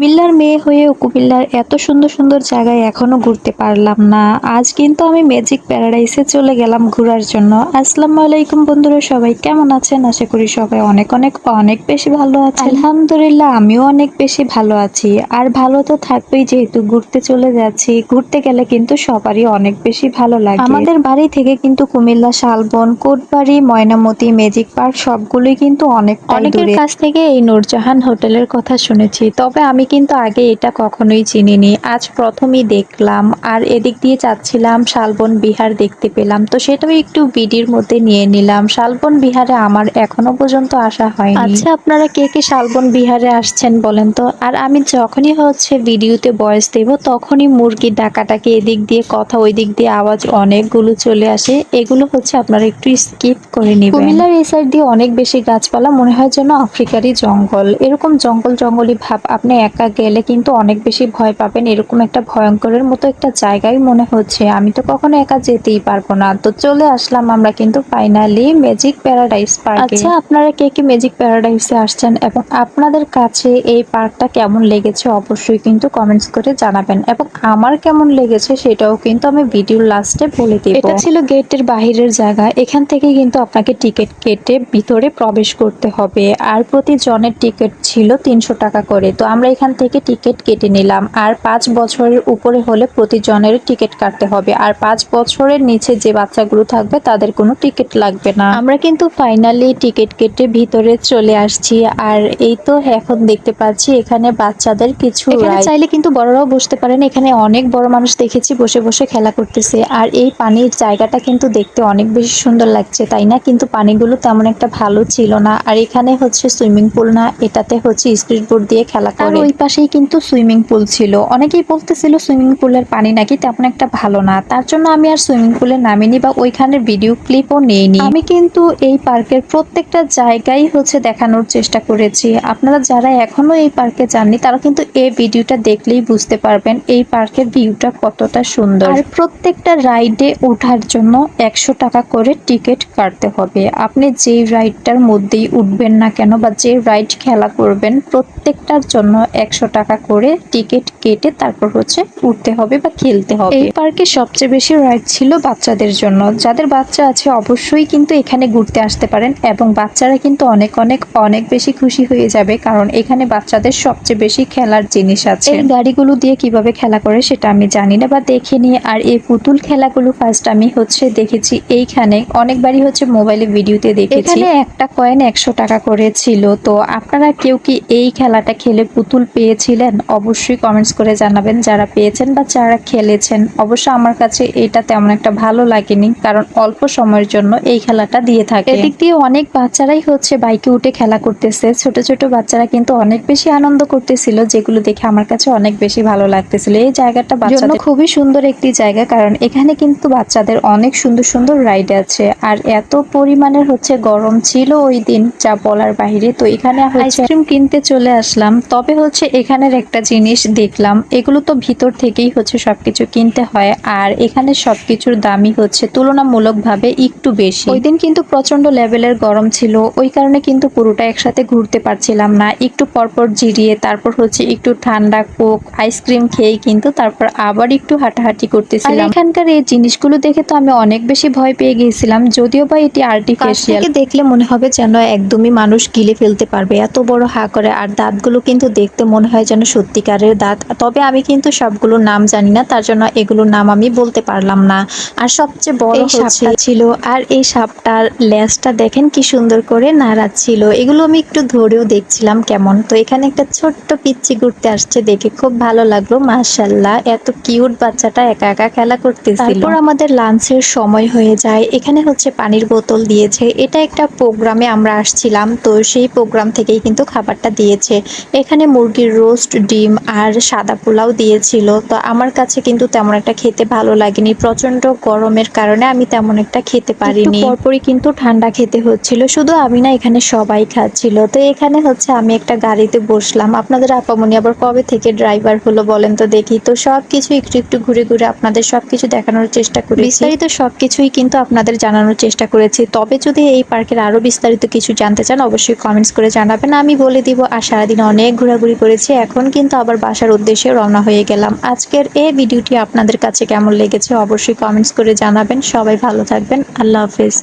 কুমিল্লার মেয়ে হয়েও কুমিল্লার এত সুন্দর সুন্দর জায়গায় এখনও ঘুরতে পারলাম না। আজ কিন্তু আমি ম্যাজিক প্যারাডাইসে চলে গেলাম ঘোরার জন্য। আসসালামু আলাইকুম বন্ধুরা সবাই কেমন আছেন? আশা করি সবাই অনেক অনেক অনেক বেশি ভালো আছে আলহামদুলিল্লাহ আমিও অনেক বেশি ভালো আছি। আর ভালো তো থাকবেই যেহেতু ঘুরতে চলে যাচ্ছি। ঘুরতে গেলে কিন্তু সবারই অনেক বেশি ভালো লাগে। আমাদের বাড়ি থেকে কিন্তু কুমিল্লা শালবন কোটবাড়ি ময়নামতি ম্যাজিক পার্ক সবগুলোই কিন্তু অনেক অনেকের কাছ থেকে এই নূরজাহান হোটেলের কথা শুনেছি। তবে আমি কিন্তু আগে এটা কখনোই চিনিনি। আজ প্রথমই দেখলাম আর এদিক দিয়ে যাচ্ছিলাম শালবন বিহার দেখতে পেলাম। তো সেটাও একটু বিডির মধ্যে নিয়ে নিলাম। শালবন বিহারে আমার এখনও পর্যন্ত আসা হয়নি। আচ্ছা আপনারা কে কে শালবন বিহারে আসছেন বলেন তো? আর আমি যখনই হচ্ছে ভিডিওতে বয়স দেব তখনই মুরগির ডাকাটাকে এদিক দিয়ে কথা ওই দিক দিয়ে আওয়াজ অনেকগুলো চলে আসে। এগুলো হচ্ছে আপনারা একটু স্কিপ করে নেবেন। কুমিল্লার এই সাইড দিয়ে অনেক বেশি গাছপালা মনে হয় যেন আফ্রিকারই জঙ্গল। এরকম জঙ্গল জঙ্গলি ভাব আপনি একা গেলে কিন্তু অনেক বেশি ভয় পাবেন এরকম একটা ভয়ঙ্করের মতো একটা জায়গায় মনে হচ্ছে। আমি তো কখনো একা যেতেই পারব না। তো চলে আসলাম আমরা কিন্তু ফাইনালি ম্যাজিক প্যারাডাইস পার্কে আচ্ছা আপনারা কে কে ম্যাজিক প্যারাডাইসে আসছেন এবং আপনাদের কাছে এই পার্কটা কেমন লেগেছে অবশ্যই কিন্তু কমেন্টস করে জানাবেন এবং আমার কেমন লেগেছে সেটাও কিন্তু আমি ভিডিওর লাস্টে বলে দেব। এটা ছিল গেটের বাহিরের জায়গা এখান থেকে কিন্তু আপনাকে টিকিট কেটে ভিতরে প্রবেশ করতে হবে। আর প্রতি জনের টিকিট ছিল তিনশো টাকা করে। তো আমরা এখান থেকে টিকিট কেটে নিলাম। আর পাঁচ বছরের উপরে হলে প্রতিজনের টিকিট কাটতে হবে। আর পাঁচ বছরের নিচে যে বাচ্চাগুলো থাকবে তাদের কোনো টিকিট লাগবে না। আমরা কিন্তু ফাইনালি টিকিট কেটে ভিতরে চলে আসছি। আর এই তো এখন দেখতে পাচ্ছি এখানে বাচ্চাদের কিছু চাইলে কিন্তু বড়রাও বসতে পারেন। এখানে অনেক বড় মানুষ দেখেছি বসে বসে খেলা করতেছে। আর এই পানির জায়গাটা কিন্তু দেখতে অনেক বেশি সুন্দর লাগছে তাই না? কিন্তু পানিগুলো তেমন একটা ভালো ছিল না। আর এখানে হচ্ছে সুইমিং পুল না এটাতে হচ্ছে স্পিড বোর্ড দিয়ে খেলা করে। ওই পাশেই কিন্তু সুইমিং পুল ছিল। অনেকেই বলতেছিল সুইমিং পুলের পানি নাকি তেমন একটা ভালো না। তার জন্য আমি আর সুইমিং পুলে নামিনি বা ওইখানের ভিডিও ক্লিপও নেইনি। আমি কিন্তু এই পার্কের প্রত্যেকটা জায়গায় হচ্ছে দেখানোর চেষ্টা করেছি। আপনারা যারা এখনও এই পার্কে যাননি, তারা কিন্তু এই ভিডিওটা দেখলেই বুঝতে পারবেন এই পার্কের ভিউটা কতটা সুন্দর। আর প্রত্যেকটা রাইডে ওঠার জন্য একশো টাকা করে টিকিট কাটতে হবে। আপনি যেই রাইডটার মধ্যেই উঠবেন না কেন বা যে রাইড খেলা করবেন, প্রত্যেকটার জন্য একশো টাকা করে টিকিট কেটে তারপর হচ্ছে উঠতে হবে বা খেলতে হবে। এই পার্কে সবচেয়ে বেশি রাইড ছিল বাচ্চাদের জন্য। যাদের বাচ্চা আছে অবশ্যই কিন্তু এখানে ঘুরতে আসতে পারেন এবং বাচ্চারা কিন্তু অনেক অনেক অনেক বেশি খুশি হয়ে যাবে কারণ এখানে বাচ্চাদের সবচেয়ে বেশি খেলার জিনিস আছে। এই গাড়িগুলো দিয়ে কীভাবে খেলা করে সেটা আমি জানি না বা দেখিনি আর এই পুতুল খেলাগুলো ফার্স্ট আমি হচ্ছে দেখেছি এইখানে। অনেকবারই হচ্ছে মোবাইলে ভিডিওতে দেখেছি। এখানে একটা কয়েন একশো টাকা করে ছিল। তো আপনারা কেউ কি এই খেলাটা খেলে পুতুল পেয়েছিলেন অবশ্যই কমেন্টস করে জানাবেন যারা পেয়েছেন বা যারা খেলেছেন। অবশ্য আমার কাছে এটা তেমন একটা ভালো লাগেনি কারণ অল্প সময়ের জন্য এই খেলাটা দিয়ে থাকে। এদিক দিয়ে অনেক বাচ্চারাই হচ্ছে বাইকে উঠে খেলা করতেছে। ছোট ছোট বাচ্চারা কিন্তু অনেক বেশি আনন্দ করতেছিল যেগুলো দেখে আমার কাছে অনেক বেশি ভালো লাগতেছিল। এই জায়গাটা বাচ্চাদের খুবই সুন্দর একটি জায়গা কারণ এখানে কিন্তু বাচ্চাদের অনেক সুন্দর সুন্দর রাইড আছে। আর এত পরিমাণের হচ্ছে গরম ছিল ওই দিন যা বলার বাইরে। তো এখানে আইসক্রিম কিনতে চলে আসলাম। তবে হচ্ছে এখানের একটা জিনিস দেখলাম। এগুলো তো ভিতর থেকেই হচ্ছে সবকিছু কিনতে হয় আর এখানে সবকিছুর দামই হচ্ছে তুলনামূলকভাবে একটু বেশি। ওই দিন কিন্তু প্রচণ্ড লেভেলের গরম ছিল। ওই কারণে কিন্তু পুরোটা একসাথে ঘুরতে পারছিলাম না। একটু পরপর জিরিয়ে তারপর হচ্ছে একটু ঠান্ডা কোক, আইসক্রিম খেয়ে কিন্তু তারপর আবার একটু হাঁটাহাঁটি করতেছিলাম। এখানকার এই জিনিসগুলো দেখে তো আমি অনেক বেশি ভয় পেয়ে গিয়েছিলাম যদিও বা এটি আর্টিফিশিয়াল দেখলে মনে হবে যেন একদমই মানুষ গিলে ফেলতে পারবে। এত বড় হা করে। আর দাঁতগুলো কিন্তু দেখতে মনে হয় যেন সত্যিকারের দাঁত। তবে আমি কিন্তু সবগুলোর নাম জানি না তার জন্য এগুলোর নাম আমি বলতে পারলাম না। আর সবচেয়ে বড় সাপটা ছিল আর এই সাপটার লেজটা দেখেন কি সুন্দর করে নাড়াচ্ছিল এগুলো আমি একটু ধরেও দেখছিলাম কেমন। তো এখানে একটা ছোট্ট পিচ্ছি ঘুরতে আসছে দেখে খুব ভালো লাগল মাশাল্লাহ এত কিউট বাচ্চাটা একা একা খেলা করতেছিল। তারপর আমাদের লাঞ্চের সময় হয়ে যায়। এখানে হচ্ছে পানির বোতল দিয়েছে। এটা একটা প্রোগ্রামে আমরা আসছিলাম তো সেই প্রোগ্রাম থেকেই কিন্তু খাবারটা দিয়েছে। এখানে মুরগির রোস্ট ডিম আর সাদা পোলাও দিয়েছিল। তো আমার কাছে কিন্তু তেমন একটা খেতে ভালো লাগেনি। প্রচণ্ড গরমের কারণে আমি তেমন একটা খেতে পারিনি। পরপরই কিন্তু ঠান্ডা খেতে হচ্ছিল। শুধু আমি না এখানে সবাই খাচ্ছিল। তো এখানে হচ্ছে আমি একটা গাড়িতে বসলাম। আপনাদের আপামনি আবার কবে থেকে ড্রাইভার হলো বলেন তো দেখি। তো সব কিছু একটু একটু ঘুরে ঘুরে আপনাদের সব কিছু দেখানোর চেষ্টা করি বিস্তারিত সব কিছুই কিন্তু আপনাদের জানানোর চেষ্টা করেছি। তবে যদি এই পার্কের আরও বিস্তারিত কিছু জানতে চান অবশ্যই কমেন্টস করে জানাবেন। আমি বলে দিব আর সারাদিন অনেক ঘোরাঘুরি করে করেছি, এখন কিন্তু আবার বাসার উদ্দেশ্যে রওনা হয়ে গেলাম। আজকের এই ভিডিওটি আপনাদের কাছে কেমন লেগেছে অবশ্যই কমেন্টস করে জানাবেন। সবাই ভালো থাকবেন। আল্লাহ হাফেজ।